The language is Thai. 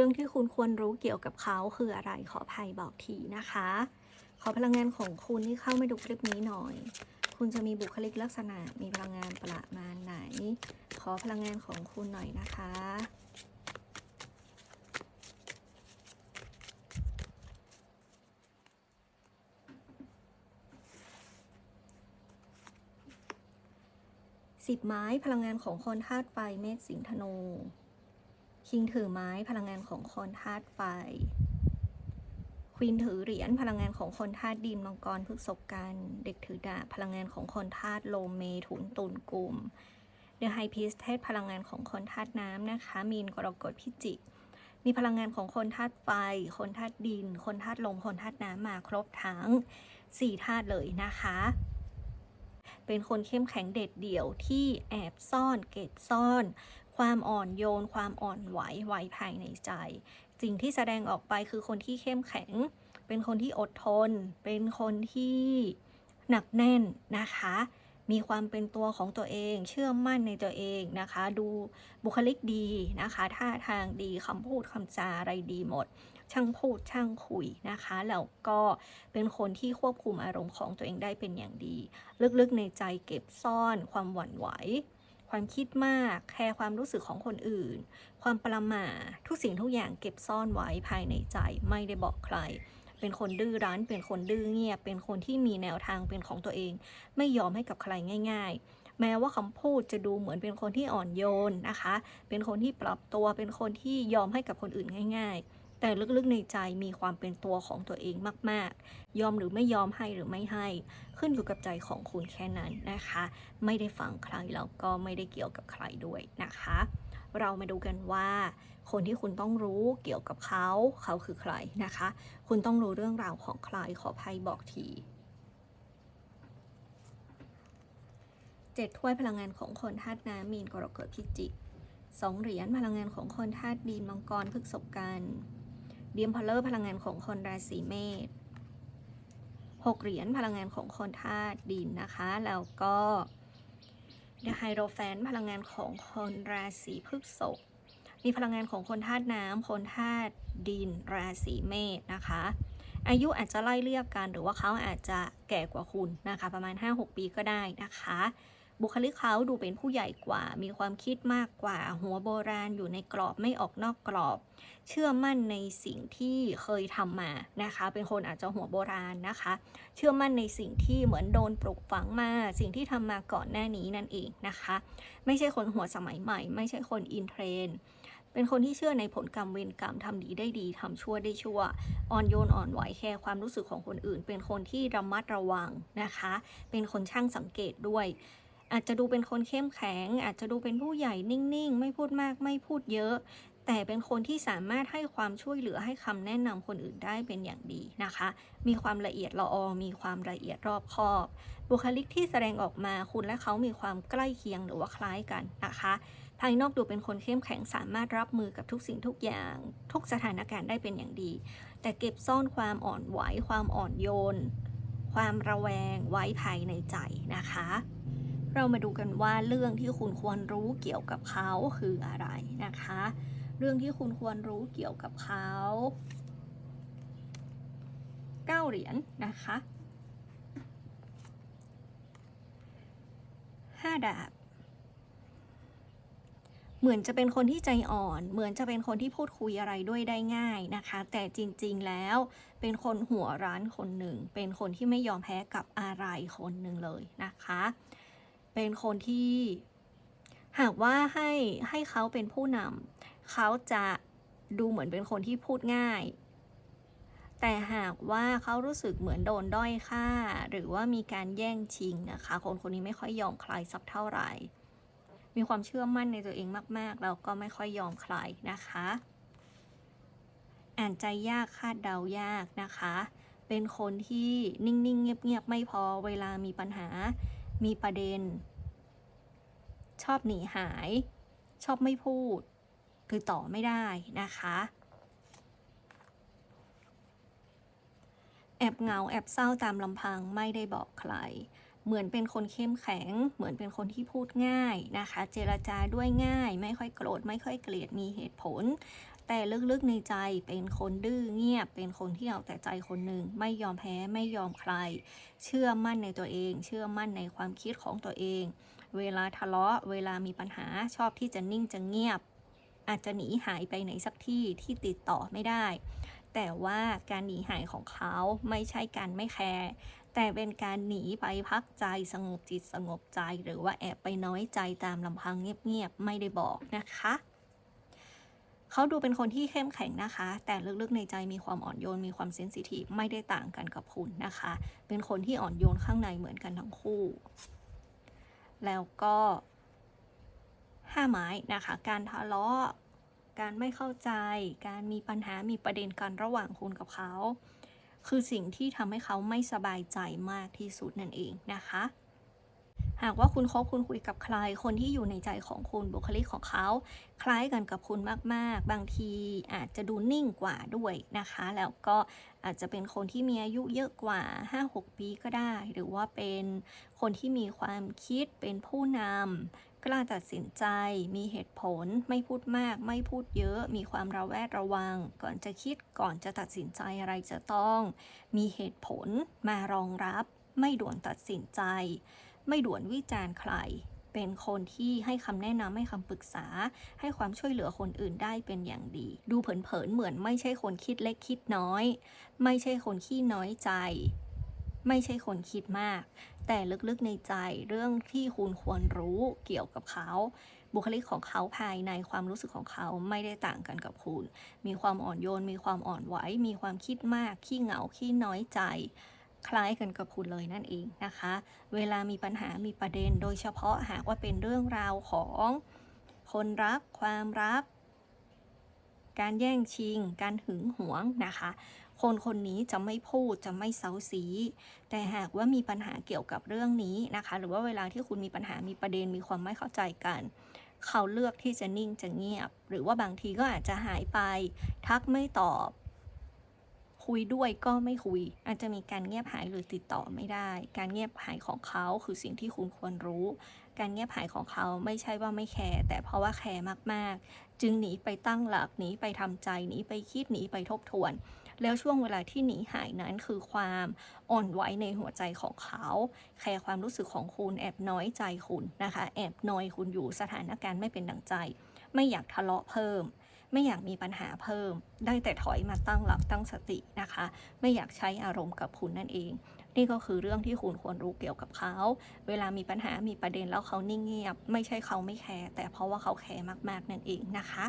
รื่องที่คุณควรรู้เกี่ยวกับเขาคืออะไรขออภัยบอกทีนะคะ ขอพลังงานของคุณที่เข้ามาดูคลิปนี้หน่อย คุณจะมีบุคลิกลักษณะมีพลังงานประมาณไหน ขอพลังงานของคุณหน่อยนะคะสิบไม้พลังงานของคนธาตุไฟเมษสิงห์ธนู คิงถือไม้พลังงานของคนธาตุไฟควีนถือเหรียญพลังงานของคนธาตุดินมังกรพฤษภกันเด็กถือดาบพลังงานของคนธาตุโลเมถุนตุลกลุ่มเดอะไฮพีสเทสพลังงานของคนธาตุน้ำนะคะ มีนกรกฎพิจิก มีพลังงานของคนธาตุไฟ คนธาตุดิน คนธาตุลม คนธาตุน้ำมาครบทั้ง4ธาตุเลยนะคะ เป็นคนเข้มแข็งเด็ดเดี่ยวที่แอบซ่อนเก็บซ่อน ความอ่อนโยน ความอ่อนไหวไหวภายในใจ สิ่งที่แสดงออกไปคือคนที่เข้มแข็ง เป็นคนที่อดทน เป็นคนที่หนักแน่นนะคะ มีความเป็นตัวของตัวเอง เชื่อมั่นในตัวเองนะคะ ดูบุคลิกดีนะคะ ท่าทางดีคำพูดคำจาอะไรดีหมด ช่างพูดช่างคุยนะคะ แล้วก็เป็นคนที่ควบคุมอารมณ์ของตัวเองได้เป็นอย่างดี ลึกๆในใจเก็บซ่อนความหวั่นไหว ความคิดมาก แคร์ความรู้สึกของคนอื่น ความประมาทุกสิ่งทุกอย่างเก็บซ่อนไว้ภายในใจ ไม่ได้บอกใคร เป็นคนดื้อรั้น เป็นคนดื้อเงียบ เป็นคนที่มีแนวทางเป็นของตัวเอง ไม่ยอมให้กับใครง่าย ๆ แม้ว่าคำพูดจะดูเหมือนเป็นคนที่อ่อนโยนนะคะ เป็นคนที่ปรับตัว เป็นคนที่ยอมให้กับคนอื่นง่าย ๆ แต่ลึกๆในใจมีความเป็นตัวของตัวเองมาก ๆ ยอมหรือไม่ยอมให้หรือไม่ให้ ขึ้นอยู่กับใจของคุณแค่นั้นนะคะ ไม่ได้ฟังใครแล้วก็ไม่ได้เกี่ยวกับใครด้วยนะคะ เรามาดูกันว่า คนที่คุณต้องรู้เกี่ยวกับเขา เขาคือใครนะคะ คุณต้องรู้เรื่องราวของใครขอภัยบอกทีเจ็ดถ้วยพลังงานของคนธาตุน้ำมีนกรกฎพิจิกสองเหรียญพลังงานของคนธาตุดินมังกรพฤกษบกัน เดียมพลเลอร์พลังงานของคนราศีเมษหกเหรียญพลังงานของคนธาตุดินนะคะ แล้วก็เดอะไฮโรแฟนพลังงานของคนราศีพฤษภมีพลังงานของคนธาตุน้ำคนธาตุดิน ราศีเมษนะคะ อายุอาจจะไล่เรียกกัน หรือว่าเขาอาจจะแก่กว่าคุณนะคะ ประมาณ 5-6 ปีก็ได้นะคะ บุคลิกเขาดูเป็นผู้ใหญ่กว่า มีความคิดมากกว่า หัวโบราณอยู่ในกรอบไม่ออกนอกกรอบ เชื่อมั่นในสิ่งที่เคยทำมานะคะ เป็นคนอาจจะหัวโบราณนะคะ เชื่อมั่นในสิ่งที่เหมือนโดนปลูกฝังมา สิ่งที่ทำมาก่อนหน้านี้นั่นเองนะคะ ไม่ใช่คนหัวสมัยใหม่ ไม่ใช่คนอินเทรนเป็นคนที่เชื่อในผลกรรมเวรกรรมทำดีได้ดีทำชั่วได้ชั่ว อ่อนโยนอ่อนไหวแคร์ความรู้สึกของคนอื่น เป็นคนที่ระมัดระวังนะคะ เป็นคนช่างสังเกตด้วย อาจจะดูเป็นคนเข้มแข็ง อาจจะดูเป็นผู้ใหญ่นิ่งๆ ไม่พูดมากไม่พูดเยอะ แต่เป็นคนที่สามารถให้ความช่วยเหลือให้คำแนะนำคนอื่นได้เป็นอย่างดีนะคะ มีความละเอียดละออมีความละเอียดรอบคอบ บุคลิกที่แสดงออกมาคุณและเขามีความใกล้เคียงหรือว่าคล้ายกันนะคะ ภายนอกดูเป็นคนเข้มแข็งสามารถรับมือกับทุกสิ่งทุกอย่าง ทุกสถานการณ์ได้เป็นอย่างดี แต่เก็บซ่อนความอ่อนไหวความอ่อนโยน ความระแวงไว้ภายในใจนะคะ เรามาดูกันว่าเรื่องที่คุณควรรู้เกี่ยวกับเขาคืออะไรนะคะ เรื่องที่คุณควรรู้เกี่ยวกับเขาเก้าเหรียญนะคะห้าดาบเหมือนจะเป็นคนที่ใจอ่อน เหมือนจะเป็นคนที่พูดคุยอะไรด้วยได้ง่ายนะคะ แต่จริงๆ แล้วเป็นคนหัวร้านคนหนึ่ง เป็นคนที่ไม่ยอมแพ้กับอะไรคนหนึ่งเลยนะคะ เป็นคนที่ หากว่าให้ให้เขาเป็นผู้นำเขาจะดูเหมือนเป็นคนที่พูดง่าย แต่หากว่าเขารู้สึกเหมือนโดนด้อยค่า หรือว่ามีการแย่งชิงนะคะคนคนนี้ไม่ค่อยยอมใครสักเท่าไหร่ มีความเชื่อมั่นในตัวเองมาก ๆ แล้วก็ไม่ค่อยยอมใครนะคะ อ่านใจยากคาดเดายากนะคะ เป็นคนที่นิ่ง ๆ เงียบ ๆ ไม่พอเวลามีปัญหา มีประเด็น ชอบหนีหาย ชอบไม่พูด คือต่อไม่ได้นะคะ แอบเหงาแอบเศร้าตามลำพังไม่ได้บอกใคร เหมือนเป็นคนเข้มแข็ง เหมือนเป็นคนที่พูดง่ายนะคะ เจรจาด้วยง่าย ไม่ค่อยโกรธไม่ค่อยเกลียดมีเหตุผล แต่ลึกๆในใจเป็นคนดื้อเงียบ เป็นคนที่เอาแต่ใจคนหนึ่งไม่ยอมแพ้ไม่ยอมใคร เชื่อมั่นในตัวเอง เชื่อมั่นในความคิดของตัวเอง เวลาทะเลาะ เวลามีปัญหาชอบที่จะนิ่งจะเงียบ อาจจะหนีหายไปไหนสักที่ที่ติดต่อไม่ได้ แต่ว่าการหนีหายของเขาไม่ใช่การไม่แคร์แต่เป็นการหนีไปพักใจสงบจิตสงบใจ หรือว่าแอบไปน้อยใจตามลำพังเงียบๆไม่ได้บอกนะคะ เขาดูเป็นคนที่เข้มแข็งนะคะ แต่ลึกๆในใจมีความอ่อนโยน มีความเซนซิทีฟไม่ได้ต่างกันกับคุณนะคะ เป็นคนที่อ่อนโยนข้างในเหมือนกันทั้งคู่ แล้วก็ห้าไม้นะคะ การทะเลาะ การไม่เข้าใจ การมีปัญหา มีประเด็นกันระหว่างคุณกับเขา คือสิ่งที่ทำให้เขาไม่สบายใจมากที่สุดนั่นเองนะคะ หากว่าคุณคบคุณคุยกับใคร คนที่อยู่ในใจของคุณบุคลิกของเขา คล้ายกันกับคุณมากๆ บางทีอาจจะดูนิ่งกว่าด้วยนะคะ แล้วก็อาจจะเป็นคนที่มีอายุเยอะกว่า 5-6 ปีก็ได้ หรือว่าเป็นคนที่มีความคิดเป็นผู้นำกล้าตัดสินใจ มีเหตุผล ไม่พูดมาก ไม่พูดเยอะ มีความระแวดระวัง ก่อนจะคิดก่อนจะตัดสินใจอะไรจะต้อง มีเหตุผลมารองรับ ไม่ด่วนตัดสินใจ ไม่ด่วนวิจารณ์ใคร เป็นคนที่ให้คำแนะนำให้คำปรึกษา ให้ความช่วยเหลือคนอื่นได้เป็นอย่างดี ดูเผินๆเหมือนไม่ใช่คนคิดเล็กคิดน้อย ไม่ใช่คนขี้น้อยใจ ไม่ใช่คนคิดมาก แต่ลึกๆในใจเรื่องที่คุณควรรู้เกี่ยวกับเขาบุคลิกของเขาภายในความรู้สึกของเขาไม่ได้ต่างกันกับคุณ มีความอ่อนโยน มีความอ่อนไหว มีความคิดมาก ขี้เหงา ขี้น้อยใจ คล้ายกันกับคุณเลยนั่นเองนะคะ เวลามีปัญหามีประเด็น โดยเฉพาะหากว่าเป็นเรื่องราวของคนรัก ความรัก การแย่งชิง การหึงหวงนะคะ คนคนนี้จะไม่พูดจะไม่เซาซี แต่หากว่ามีปัญหาเกี่ยวกับเรื่องนี้นะคะ หรือว่าเวลาที่คุณมีปัญหามีประเด็นมีความไม่เข้าใจกัน เขาเลือกที่จะนิ่งจะเงียบ หรือว่าบางทีก็อาจจะหายไป ทักไม่ตอบ คุยด้วยก็ไม่คุย อาจจะมีการเงียบหายหรือติดต่อไม่ได้ การเงียบหายของเขาคือสิ่งที่คุณควรรู้ การเงียบหายของเขาไม่ใช่ว่าไม่แคร์แต่เพราะว่าแคร์มากๆ จึงหนีไปตั้งหลักหนีไปทำใจหนีไปคิดหนีไปทบทวน แล้วช่วงเวลาที่หนีหายนั้นคือความอ่อนไหวในหัวใจของเขา แคร์ความรู้สึกของคุณแอบน้อยใจคุณนะคะ แอบนอยคุณอยู่สถานการณ์ไม่เป็นดังใจ ไม่อยากทะเลาะเพิ่ม ไม่อยากมีปัญหาเพิ่ม ได้แต่ถอยมาตั้งหลักตั้งสตินะคะ ไม่อยากใช้อารมณ์กับคุณนั่นเอง นี่ก็คือเรื่องที่คุณควรรู้เกี่ยวกับเขา เวลามีปัญหามีประเด็นแล้วเขานิ่งเงียบ ไม่ใช่เขาไม่แคร์แต่เพราะว่าเขาแคร์มากๆนั่นเองนะคะ